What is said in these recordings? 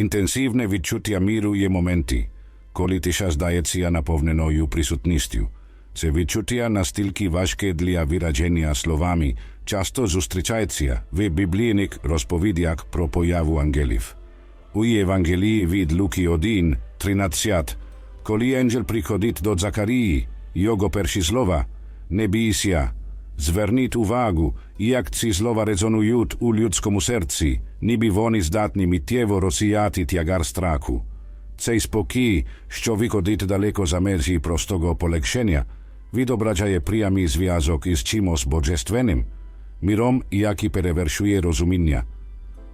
Інтенсивне відчуття міру є моменти, коли тиша здається наповненою присутністю. Це відчуття настільки важке для вираження словами, часто зустрічається в біблійних розповідях про появу ангелів. У Євангелії від Луки 1, 13, коли ангел приходить до Закарії, його перші слова «Не бійся», Зверніть увагу, як ці слова резонують у людському серці, ніби вони здатні миттєво розсіяти тягар страху. Цей спокій, що виходить далеко за межі простого полегшення, відображає прямий зв'язок із чимось божественним, міром, який перевершує розуміння.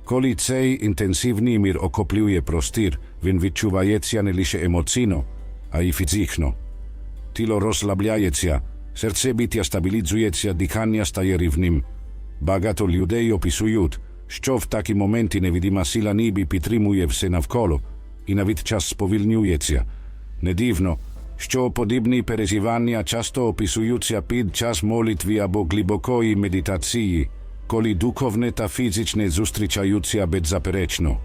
Коли цей інтенсивний мір охоплює простір, він відчувається не лише емоційно, а й фізично. Тіло розслабляється, серцебиття стабілізується, дихання стає рівним. Багато людей описують, що в такі моменти невидима сила ніби підтримує все навколо, і навіть час сповільнюється. Не дивно, що подібні переживання часто описуються під час молитви або глибокої медитації, коли духовне та фізичне зустрічаються беззаперечно.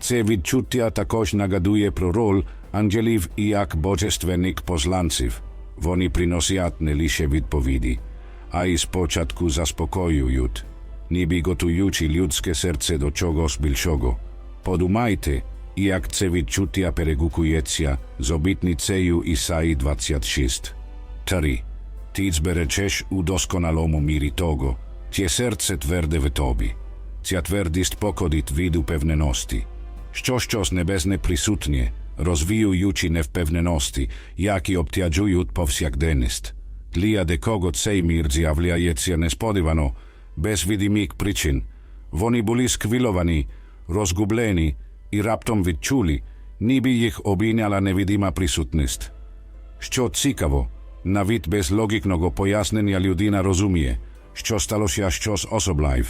Це відчуття також нагадує про роль ангелів і як божественних посланців. Вони приносять не лише відповіді, а й спочатку заспокоюють, ніби готуючи людське серце до чогось більшого. Подумайте, як це відчуття перегукується з обітницею Ісаї 26. 3. Ти зберечеш у досконалому мірі того, чє серце тверде в тобі. Ця твердість походить від упевненості, що щось небесне присутнє, розвіюючи невпевненості, які обтяжують повсякденність. Для декого цей мір з'являється несподівано, без видимих причин. Вони були сквіловані, розгублені і раптом відчули, ніби їх обійняла невидима присутність. Що цікаво, навіть без логічного пояснення людина розуміє, що сталося щось особливе.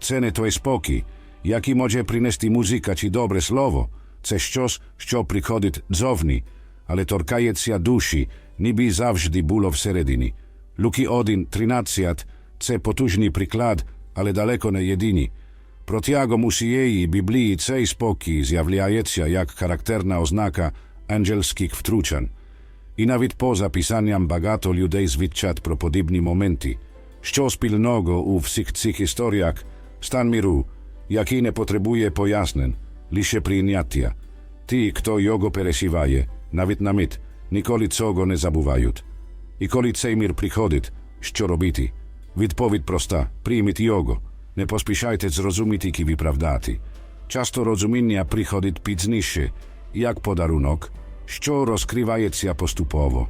Це не той спокій, який може принести музика чи добре слово. Це щось, що приходить зовні, але торкається душі, ніби завжди було всередині. Луки 1, 13 – це потужний приклад, але далеко не єдиний. Протягом усієї Біблії цей спокій з'являється як характерна ознака ангельських втручань. І навіть поза писанням багато людей звідчать про подібні моменти. Що спільного у всіх цих історіях – стан міру, який не потребує пояснень, лише прийняття. Ті, хто його пересіває, навіть на мить, ніколи цього не забувають. І коли цей мір приходить, що робити? Відповідь проста – прийміть його. Не поспішайте зрозуміти і виправдати. Часто розуміння приходить пізніше, як подарунок, що розкривається поступово.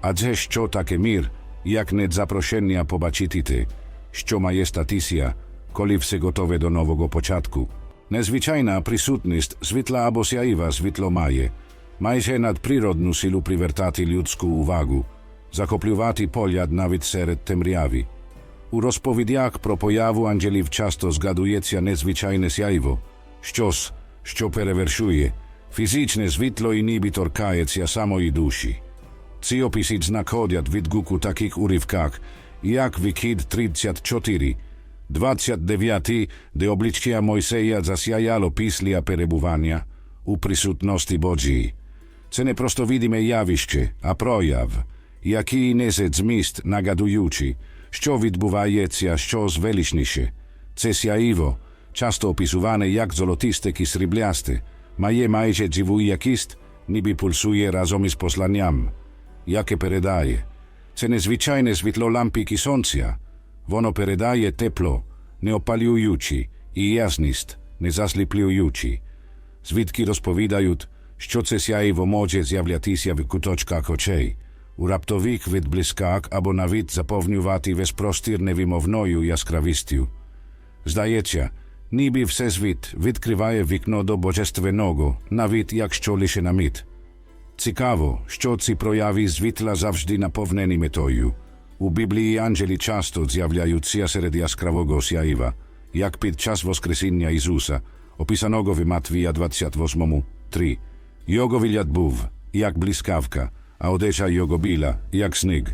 Адже що таке мір, як не запрошення побачити те, що має статися, коли все готове до нового початку. Незвичайна присутність світла або сяйва світло має, майже надприродну силу привертати людську увагу, захоплювати погляд навіть серед темряви. У розповідях про появу ангелів часто згадується незвичайне сяйво, щось, що перевершує, фізичне світло і ніби торкається самої душі. Ці описи знаходять відгук у таких уривках, як Викид 34, 29, де обличчя Мойсея засяяло після перебування у присутності Божій. Це не просто відиме явище, а прояв, який несе зміст нагадуючи, що відбувається щось величніше. Це сяїво, часто описуване як золотисте і сріблясте, має майже живу якість, ніби пульсує разом із посланням, яке передає. Це незвичайне світло лампики сонця. Воно передає тепло, не опалюючи, і ясність, не засліплюючи. Звідки розповідають, що це сяйво може з'являтися в куточках очей, у раптових відблисках або навіть заповнювати весь простір невимовною яскравістю. Здається, ніби всесвіт відкриває вікно до божественного, навіть якщо лише на мить. Цікаво, що ці прояви світла завжди наповнені метою. У Біблії ангели часто з'являються серед яскравого сяйва, як під час Воскресіння Ісуса, описаного в Матвія 28, 3. Його вигляд був, як блискавка, а одежа його біла, як сніг.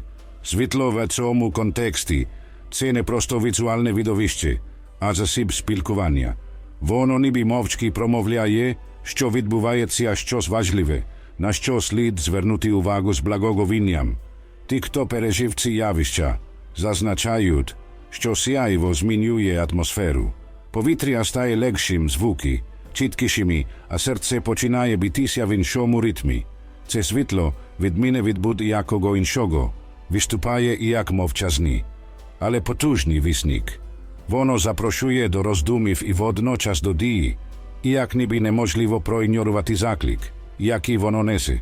Світло в цьому контексті – це не просто візуальне видовище, а засіб спілкування. Воно ніби мовчки промовляє, що відбувається щось важливе, на що слід звернути увагу з благоговінням. Ті, хто пережив ці явища, зазначають, що сяйво змінює атмосферу. Повітря стає легшим звуки, чіткішими, а серце починає битися в іншому ритмі. Це світло, відміни від будь-якого іншого, виступає як мовчазний, але потужний вісник. Воно запрошує до роздумів і водночас до дії, і як ніби неможливо проігнорувати заклик, який воно несе.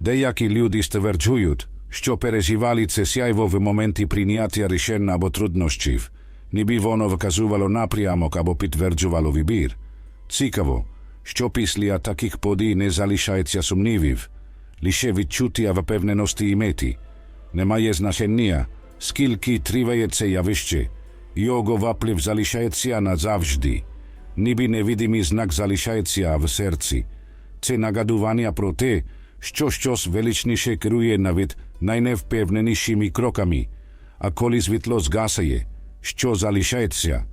Деякі люди стверджують, що переживали це сяйво в моменті прийняття рішень або труднощів, ніби воно вказувало напрямок або підтверджувало вибір. Цікаво, що після таких подій не залишається сумнівів, лише відчуття впевненості і мети. Немає значення, скільки триває це явище, його вплив залишається назавжди, ніби невидимий знак залишається в серці. Це нагадування про те, що щось величніше керує навіть найневпевненішими кроками, а коли світло згасає, що залишається.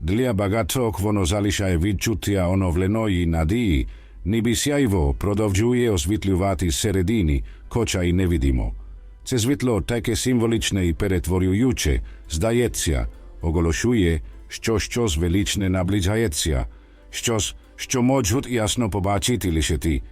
Для багатьох воно залишає відчуття оновленої надії, ніби сяйво продовжує освітлювати середини, хоча й невидимо. Це світло таке символічне і перетворююче, здається, оголошує, що щось величне наближається, щось, що можуть ясно побачити лише ті,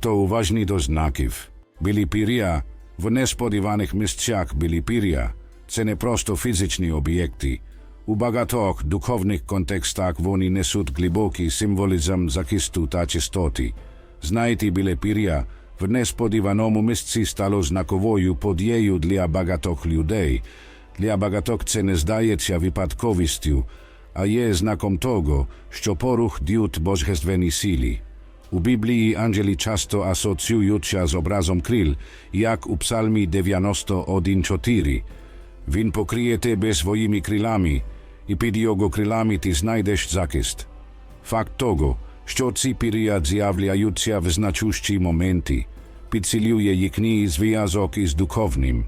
хто уважні до знаків. Білі пір'я в несподіваних місцях білі пір'я – це не просто фізичні об'єкти. У багатьох духовних контекстах вони несуть глибокий символізм захисту та чистоти. Знаєте, біле пір'я в несподіваному місці стало знаковою подією для багатьох людей. Для багатьох це не здається випадковістю, а є знаком того, що порух діють божественні сили. У Біблії ангели часто асоціюються з образом крил, як у псалмі 91.4. Він покриє тебе своїми крилами, і під його крилами ти знайдеш захист. Факт що ці з'являються в значущі моменти, підсилює їхній зв'язок із духовним.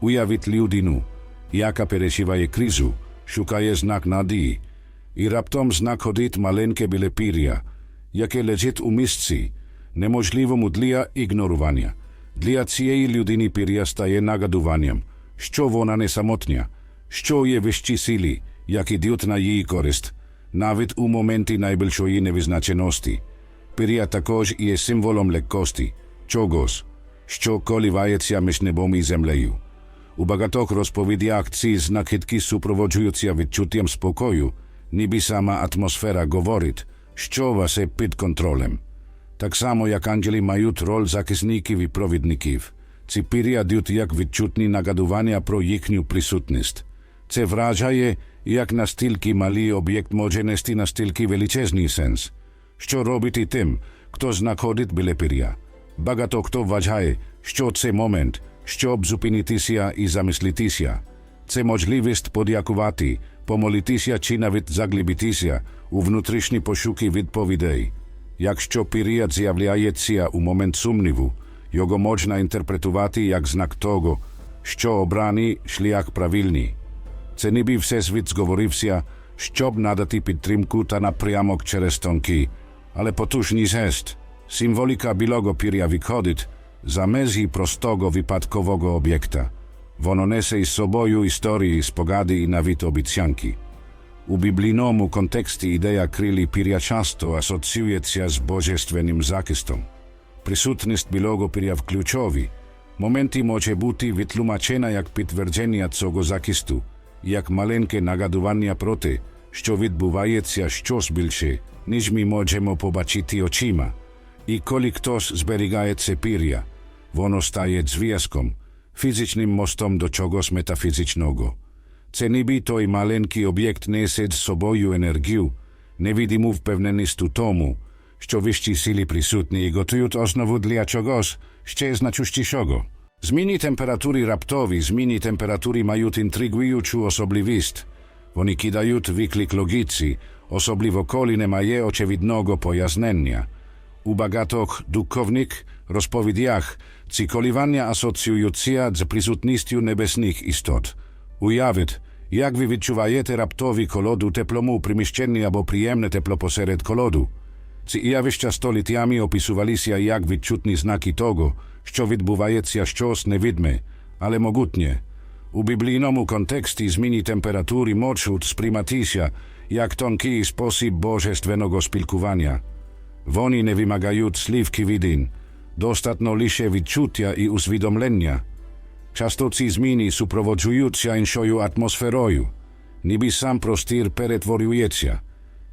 Уявіть людину, яка переживає кризу, шукає знак надії, і раптом знаходить маленьке біле пір'я, яке лежить у місці, неможливому для ігнорування. Для цієї людини пір'я стає нагадуванням, що вона не самотня, що є вищі сили, які діють на її користь, навіть у моменті найбільшої невизначеності. Пір'я також є символом легкості, чогось, що коливається між небом і землею. У багатьох розповідях ці знахідки супроводжуються відчуттям спокою, ніби сама атмосфера говорить, що вас є під контролем. Так само, як ангели мають роль захисників і провідників, ці пір'я дають як відчутні нагадування про їхню присутність. Це вражає, як настільки малий об'єкт може нести настільки величезний сенс. Що робити тим, хто знаходить біля пір'я? Багато хто вважає, що це момент, щоб зупинитися і замислитися. Це можливість подякувати, помолитися чи навіть заглибитися у внутрішні пошуки відповідей. Якщо пір'я з'являється у момент сумніву, його можна інтерпретувати як знак того, що обраний шлях правильний. Це ніби всесвіт зговорився, щоб надати підтримку та напрямок через тонкий, але потужний жест. Символіка білого пір'я виходить за межі простого випадкового об'єкта. Воно несе із собою історії, спогади і навіть обіцянки. U biblinomu konteksti ideja krili pirja často asociujecija s božestvenim zakistom. Prisutnost bilogo pirja v ključovi, momenti moće biti vitlumačena jak pitvrđenja cogo zakistu, jak malenke nagaduvanja prote, što vidbuvajecija što zbilše, niž mi možemo pobačiti očima, i kolik tos zberigaje cepirja, vono staje zvijaskom, fizičnim mostom do čogos metafizičnogo. чогось метафізичного. Це ніби той маленький об'єкт несе з собою енергію, невидиму впевненість у тому, що вищі сили присутні і готують основу для чогось ще значущішого. Зміни температури раптові, зміни температури мають інтригуючу особливість. Вони кидають виклик логіці, особливо коли немає очевидного пояснення. У багатьох духовних розповідях ці коливання асоціюються з присутністю небесних істот. Уявіть, як ви відчуваєте раптові колоду теплому приміщенні або приємне тепло посеред колоду. Ці явища століттями описувалися як відчутні знаки того, що відбувається щось невидме, але могутнє. У біблійному контексті зміни температури можуть сприйматися як тонкий спосіб божественного спілкування. Вони не вимагають слівки відин, достатньо лише відчуття і усвідомлення. Часто ці зміни супроводжуються іншою атмосферою, ніби сам простір перетворюється.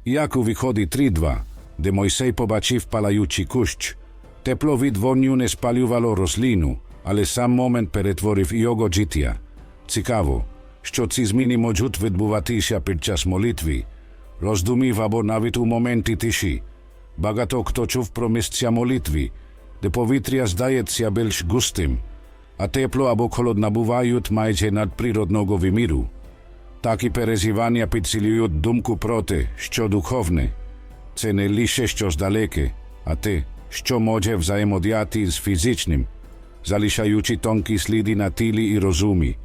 Як у виході 3.2, де Мойсей побачив палаючий кущ, тепло від вогню не спалювало рослину, але сам момент перетворив його життя. Цікаво, що ці зміни можуть відбуватися під час молитви, роздумів або навіть у моменти тиші. Багато хто чув про місця молитви, де повітря здається більш густим, а тепло або холод набувають майже надприродного виміру. Такі переживання підсилюють думку про те, що духовне. Це не лише щось далеке, а те, що може взаємодіяти з фізичним, залишаючи тонкі сліди на тілі і розумі.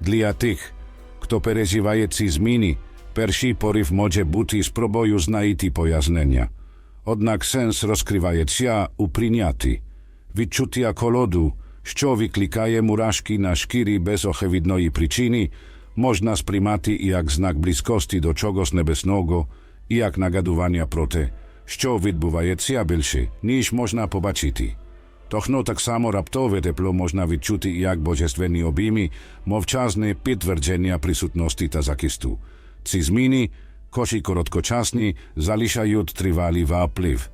Для тих, хто переживає ці зміни, перший порив може бути спробою знайти пояснення. Однак сенс розкривається у прийнятті. Відчуття холоду, що викликає мурашки на шкірі без очевидної причини, можна сприймати і як знак близькості до чогось небесного, і як нагадування про те, що відбувається більше, ніж можна побачити. Точно так само раптове тепло можна відчути як божественні обійми, мовчазне підтвердження присутності та захисту. Ці зміни, хоч і короткочасні, залишають тривалий вплив.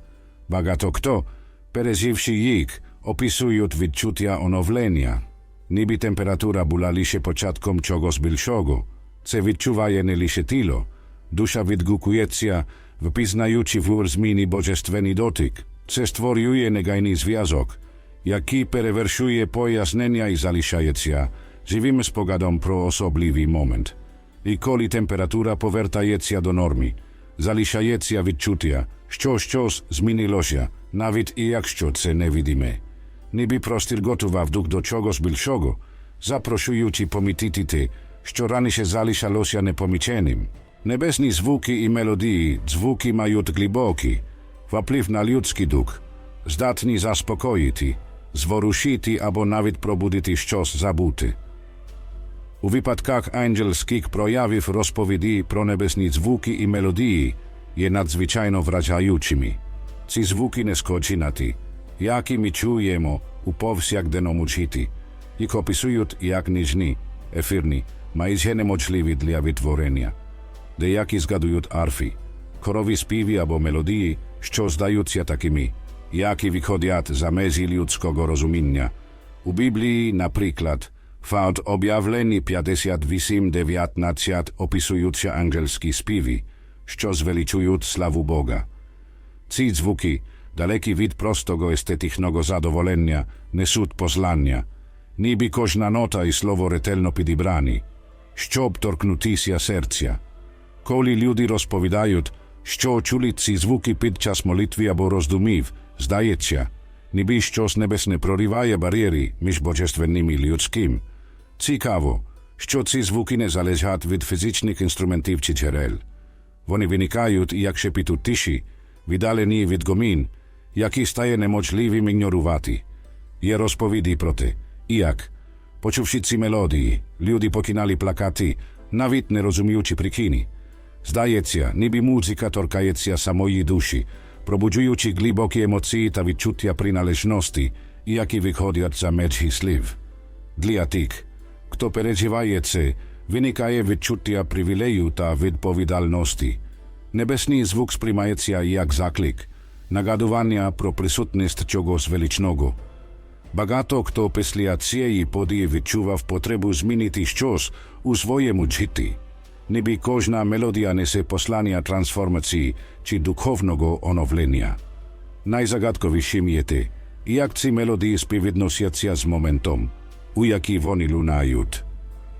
Багато хто, переживши їх, описують відчуття оновлення. Ніби температура була лише початком чогось більшого. Це відчуває не лише тіло. Душа відгукується, впізнаючи в зміни божественний дотик. Це створює негайний зв'язок, який перевершує пояснення і залишається живим спогадом про особливий момент. І коли температура повертається до норми, залишається відчуття, що щось змінилося, навіть і якщо це невидиме. Ніби простір готував дух до чогось більшого, запрошуючи помітити те, що раніше залишалося непоміченим. Небесні звуки і мелодії, звуки мають глибокий, вплив на людський дух, здатні заспокоїти, зворушити або навіть пробудити щось забути. У випадках ангельських проявів розповіді про небесні звуки і мелодії є надзвичайно вражаючими. Ці звуки не скочинати, які ми чуємо у повсякденному житті, їх описують як ніжні, ефірні, майже неможливі для відтворення. Деякі згадують арфи, хорові співи або мелодії, що здаються такими, які виходять за межі людського розуміння. У Біблії, наприклад, фаут об'явлені 58-19 описуються ангельські співи, що звеличують славу Бога. Ці звуки, далекі від простого естетичного задоволення, несуть послання, ніби кожна нота і слово ретельно підібрані, щоб торкнутися серця. Коли люди розповідають, що чули ці звуки під час молитви або роздумів, здається, ніби щось небесне прориває бар'єри між божественним і людським. Цікаво, що ці звуки не залежать від фізичних інструментів чи джерел. Вони виникають як шепіт тиші, віддалені від гомін, jaki staje niemożliwym ignorowati. Je rozpowiedzi proty. Iak, poczuwszy ci melodii, ludzie pokinali plakaty, nawet nie rozumiejący przycziny. Zdaje się, niby muzyka torkaje się samojej duszy, probudzając głębokie emocje i wyczutia przynależności, jakie wychodzą za medzi sliv. Dla tych, kto przeżywaje się, wynikaje wyczutia przywileju ta odpowiedzialności. Nebesny zvuk spremaje się jak zaklik – нагадування про присутність чогось величного. Багато хто після цієї події відчував потребу змінити щось у своєму житті. Ніби кожна мелодія несе послання трансформації чи духовного оновлення. Найзагадковішим є те, як ці мелодії співвідносяться з моментом, у який вони лунають.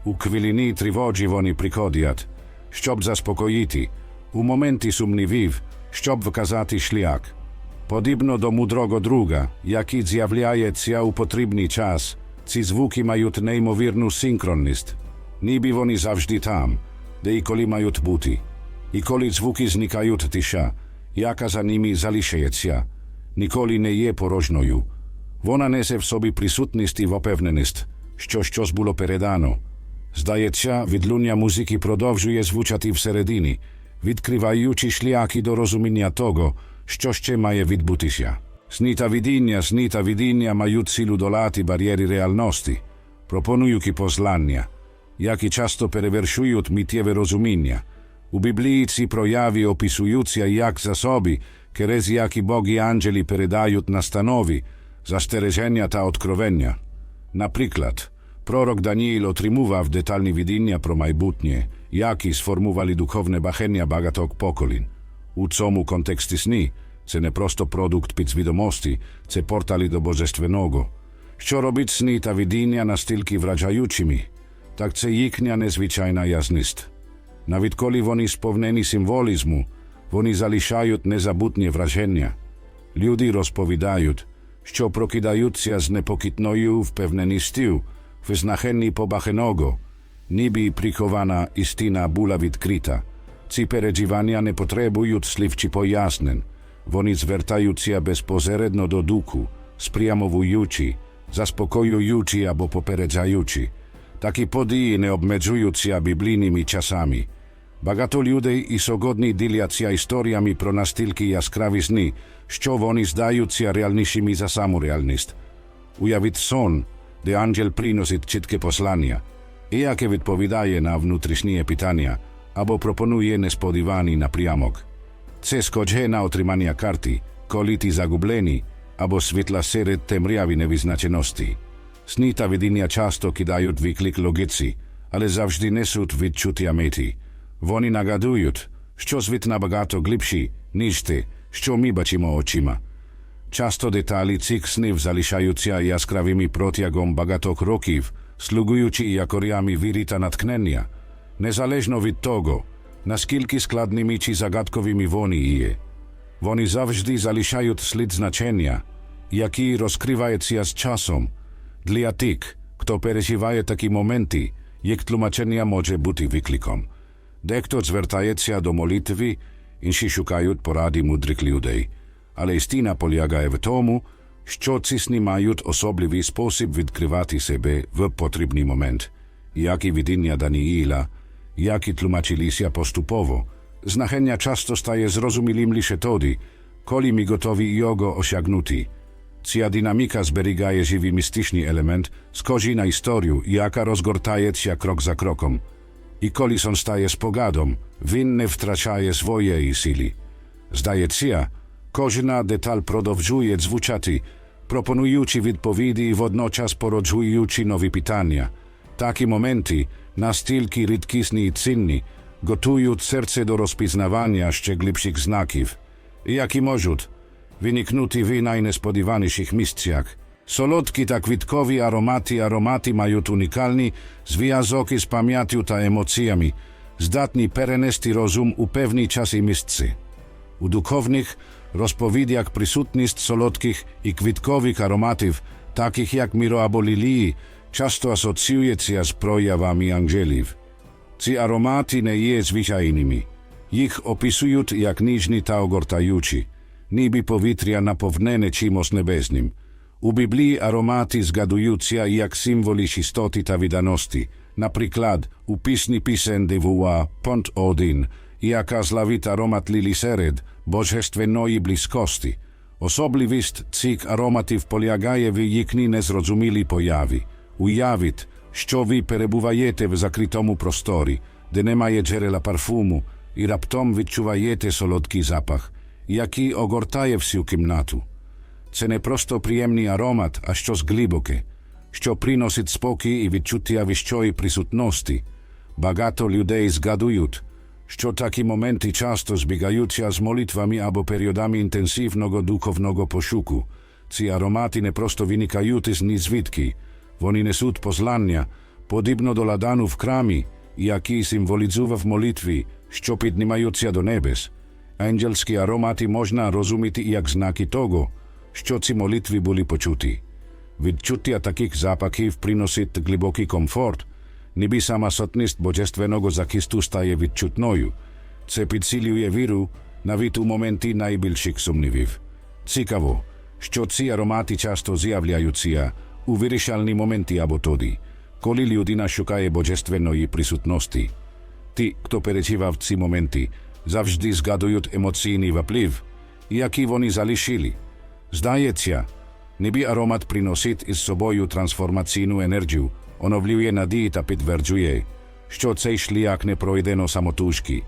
У хвилині тривоги вони приходять, щоб заспокоїти, у моменті сумнівів, щоб вказати шлях. Подібно до мудрого друга, який з'являється у потрібний час, ці звуки мають неймовірну синхронність, ніби вони завжди там, де і коли мають бути. І коли звуки зникають тиша, яка за ними залишається, ніколи не є порожньою. Вона несе в собі присутність і впевненість, що щось було передано. Здається, відлуння музики продовжує звучати всередині, відкриваючи шляхи до розуміння того, що ще має відбутися. Сни та видіння, сни видіння мають силу долати бар'єри реальності, пропонуючи послання, які часто перевершують миттєве розуміння. У Біблії ці прояви описуються як засоби, через які боги ангели передають настанови, застереження та откровення. Наприклад, пророк Даніїл отримував детальні видіння про майбутнє, які сформували духовне бачення багатьох поколінь. У цьому контексті сни це не просто продукт підсвідомості, це портали до Божественного. Що робить сни та видіння настільки вражаючими, так це їхня незвичайна ясність. Навіть коли вони сповнені символізму, вони залишають незабутнє враження. Люди розповідають, що прокидаються з непокітною впевненістю в знахенні побаченого, ніби прихована істина була відкрита. Ці переживання не потребують слів чи пояснень. Вони звертаються безпосередньо до духу, спрямовуючи, заспокоюючи або попереджаючи. Такі події не обмежуються біблійними часами. Багато людей і сьогодні діляться історіями про настільки яскраві сни, що вони здаються реальнішими за саму реальність. Уявіть сон, де ангел приносить чітке послання, і яке відповідає на внутрішні питання або пропонує несподіваний напрямок. Це схоже на отримання карти, коли ти загублені, або світла серед темряви невизначеності. Сни та видіння часто кидають виклик логіці, але завжди несуть відчуття мети. Вони нагадують, що світ набагато глибший, ніж те, що ми бачимо очима. Часто деталі цих снів залишаються яскравими протягом багатьох років, слугуючи якорями віри та натхнення, незалежно від того, наскільки складними чи загадковими вони є. Вони завжди залишають слід значення, який розкривається з часом. Для тих, хто переживає такі моменти, їх тлумачення може бути викликом. Дехто звертається до молитви, інші шукають поради мудрих людей. Але істина полягає в тому, що ці сни мають особливий спосіб відкривати себе в потрібний момент. Як і видіння Даніїла, jaki tłumaczyli się postupowo. Znachenia często staje zrozumilym się Todi, koli mi gotowi jogo osiągnuti. Cia dynamika zberigaje żywy mistyczny element, skozi na historię, jaka rozgortaje się krok za krokom. I koli są staje z pogadą, winny wtracaje swoje i sili. Zdaje się, każda detal prodowżuje zwuciaty, proponujący odpowiedzi i wodnoczas porodzujący nowi pytania. Takie momenty, настільки рідкісні і цінні, готують серце до розпізнавання ще глибших знаків, які можуть wyniknuty w najnespodziewanішych місцях. Солодкі та квіткові аромати аромати мають унікальні зв'язок із пам'яттю та емоціями, здатні перенести розум у певні час і місце. У духовних розповідях присутність солодких і квіткових ароматів, таких як міро або лілії, часто асоціюється з проявами ангелів. Ці аромати не є звичайними. Їх описують як ніжні та огортаючі ніби повітря наповнене чимось небесним. У Біблії аромати згадуються як символи чистоти та відданості. Наприклад, у пісні пісень Дивуа, Понт Один, яка славить аромат лілісеред, божественної близькості. Особливість цих ароматів полягає в їхній незрозумілій появі. Уявіть, що ви перебуваєте в закритому просторі, де немає джерела парфуму, і раптом відчуваєте солодкий запах – який огортає всю кімнату. Це не просто приємний аромат, а щось глибоке, що приносить спокій і відчуття вищої присутності. Багато людей згадують, що такі моменти часто збігаються з молитвами або періодами інтенсивного духовного пошуку. Ці аромати не просто виникають із нізвідки, вони несуть послання, подібно до ладану в крамі, який символізував молитві, що піднімаються до небес. Ангельські аромати можна розуміти як знаки того, що ці молитви були почуті. Відчуття таких запахів приносить глибокий комфорт, ніби сама сотність божественного захисту стає відчутною. Це підсилює віру навіть у моменті найбільших сумнівів. Цікаво, що ці аромати часто з'являються у вирішальні моменти або тоді, коли людина шукає божественної присутності. Ті, хто переживав ці моменти, завжди згадують емоційний вплив, який вони залишили. Здається, ніби аромат приносить із собою трансформаційну енергію, оновлює надії та підтверджує, що цей шлях не пройдено самотужки.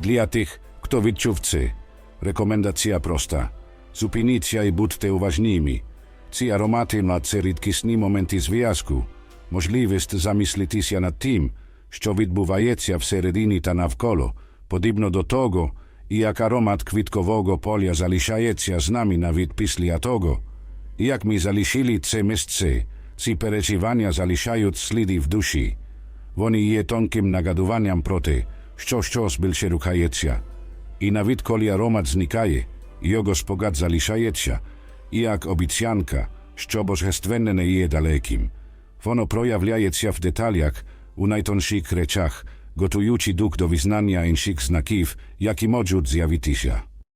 Для тих, хто відчув це, рекомендація проста. Зупиніться і будьте уважними. Ці аромати на це рідкісні моменти зв'язку, можливість замислитися над тим, що відбувається всередині та навколо, подібно до того, як аромат квіткового поля залишається з нами навіть після того, як ми залишили це місце, ці переживання залишають сліди в душі. Вони є тонким нагадуванням про те, що щось більше рухається. І навіть коли аромат зникає, його спогад залишається, і як обіцянка, що божественне не є далеким. Воно проявляється в деталях, у najtонших речах, готуючи дух до визнання інших знаків, які можуть з'явитися.